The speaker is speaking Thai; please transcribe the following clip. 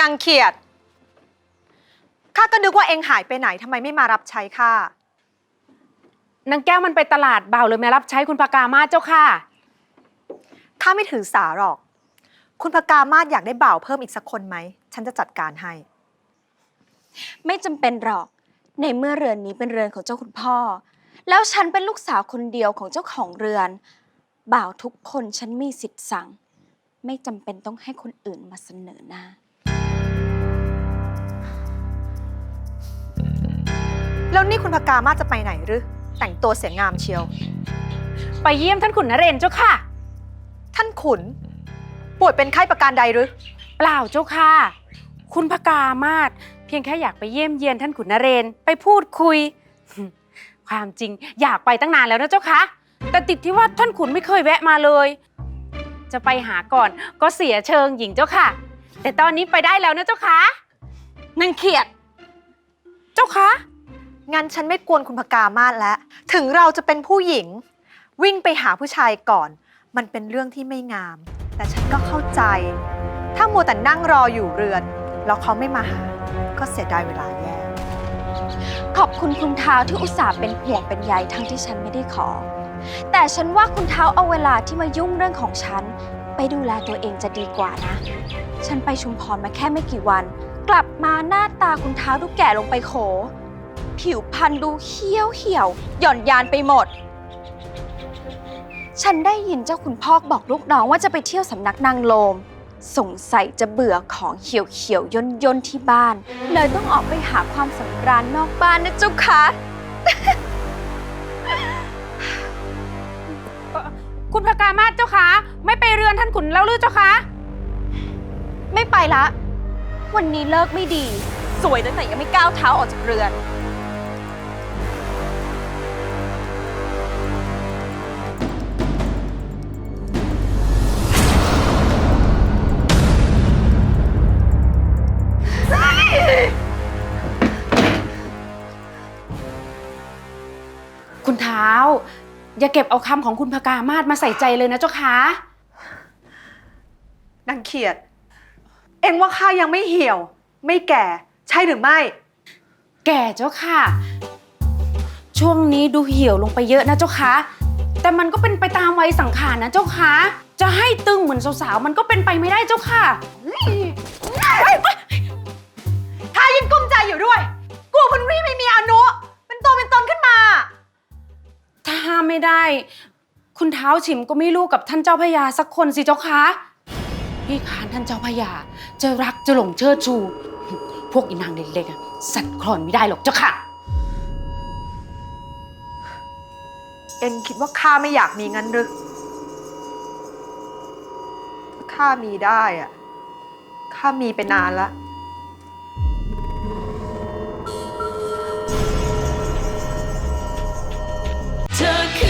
นางเขียด ข้าก็นึกว่าเองหายไปไหนทำไมไม่มารับใช้ข้า นางแก้วมันไปตลาดบ่าวเลยมารับใช้คุณพกามาศเจ้าค่ะ ข้าไม่ถือสาหรอก คุณพกามาศอยากได้บ่าวเพิ่มอีกสักคนไหม ฉันจะจัดการให้ ไม่จำเป็นหรอก ในเมื่อเรือนนี้เป็นเรือนของเจ้าคุณพ่อ แล้วฉันเป็นลูกสาวคนเดียวของเจ้าของเรือน บ่าวทุกคนฉันมีสิทธิ์สั่ง ไม่จำเป็นต้องให้คนอื่นมาเสนอหน้า แล้วนี่คุณพกามาศจะไปไหนหรือ แต่งตัวเสียงามเชียว ไปเยี่ยมท่านขุนนเรนทร์เจ้าค่ะ ท่านขุน ป่วยเป็นไข้ประการใดหรือ เปล่าเจ้าค่ะ คุณพกามาศเพียงแค่อยากไปเยี่ยมเยียนท่านขุนนเรนทร์ไปพูดคุย ความจริงอยากไปตั้งนานแล้วนะเจ้าค่ะ แต่ติดที่ว่าท่านขุนไม่เคยแวะมาเลย จะไปหาก่อนก็เสียเชิงหญิงเจ้าค่ะ แต่ตอนนี้ไปได้แล้วนะเจ้าค่ะนางเขียด เจ้าค่ะ งั้นฉันไม่กวนคุณพกามาศแล้ว ถึงเราจะเป็นผู้หญิง วิ่งไปหาผู้ชายก่อน มันเป็นเรื่องที่ไม่งาม แต่ฉันก็เข้าใจ ถ้ามัวแต่นั่งรออยู่เรือน แล้วเขาไม่มาหา ก็เสียดายเวลาแย่ ขอบคุณคุณเท้าที่อุตส่าห์เป็นห่วงเป็นใยทั้งที่ฉันไม่ได้ขอ แต่ฉันว่าคุณเท้าเอาเวลาที่มายุ่งเรื่องของฉัน ไปดูแลตัวเองจะดีกว่านะ ฉันไปชุมพรมาแค่ไม่กี่วัน กลับมาหน้าตาคุณเท้าดูแก่ลงไปโข ผิวพรรณดูเหี่ยวเหี่ยว หย่อนยานไปหมด ฉันได้ยินเจ้าคุณพ่อบอกลูกน้องว่าจะไปเที่ยวสำนักนางโลม สงสัยจะเบื่อของเขียวเขียวย่นย่นๆที่บ้าน เลยต้องออกไปหาความสำราญนอกบ้านนะเจ้าคะคุณพกามาศเจ้าค่ะไม่ไปเรือนท่านขุนแล้วหรือเจ้าค่ะไม่ไปละ วันนี้เลิกไม่ดี สวยตั้งแต่ยังไม่ก้าวเท้าออกจากเรือน คุณเท้า อย่าเก็บเอาคำของคุณพกามาศมาใส่ใจเลยนะเจ้าค่ะนางเขียด เอ็งว่าข้ายังไม่เหี่ยว ไม่แก่ ใช่หรือไม่ แก่เจ้าค่ะ ช่วงนี้ดูเหี่ยวลงไปเยอะนะเจ้าค่ะแต่มันก็เป็นไปตามวัยสังขารนะเจ้าค่ะจะให้ตึงเหมือนสาวๆมันก็เป็นไปไม่ได้เจ้าค่ะข้ายังกลุ้มใจอยู่ด้วยกลัวคุณวี่ไม่มีอนุามไม่ได้ คุณเท้าฉิมก็ไม่รู้กับท่านเจ้าพระยาสักคนสิเจ้าคะพี่ขานท่านเจ้าพระยาจะรักจะหลงเชิดชู พวกอีนางเล็กๆอะสัตว์คลอนไม่ได้หรอกเจ้าค่ะ เอ็งคิดว่าข้าไม่อยากมีงั้นหรือถ้าข้ามีได้อะข้ามีไปนานละ took